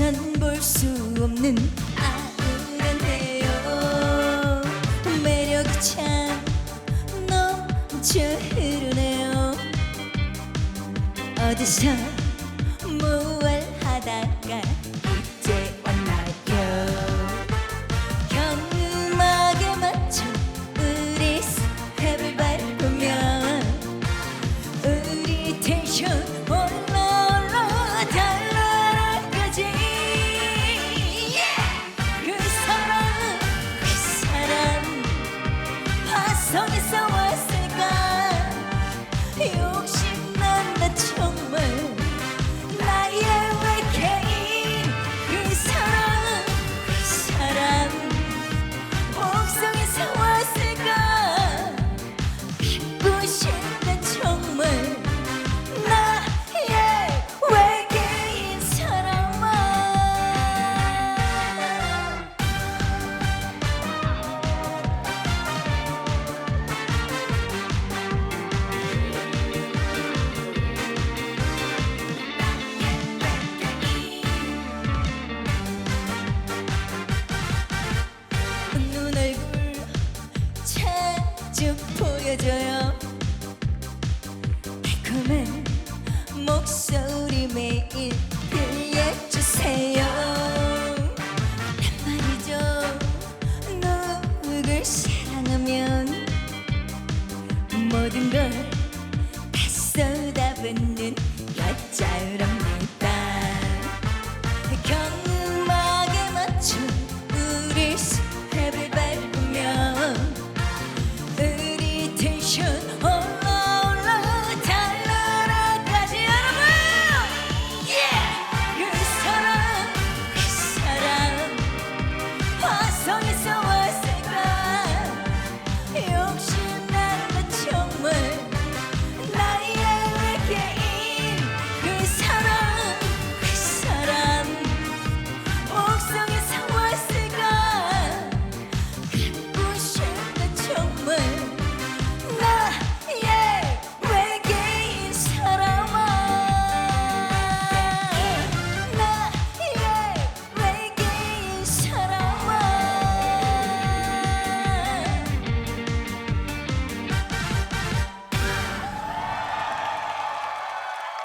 지구에선 볼수 없는 아우란데요 매력이 참 넘쳐 흐르네요. 어디서 뭘 하다가 이제 왔나요? 경음악에 맞춰 우리 스텝을 밟으면 우리 텐션 자주 보여줘요. 달콤한 목소리 매일 들려주세요. 단 말이죠. 누굴 사랑하면 모든 걸 다 쏟아붓는 여자란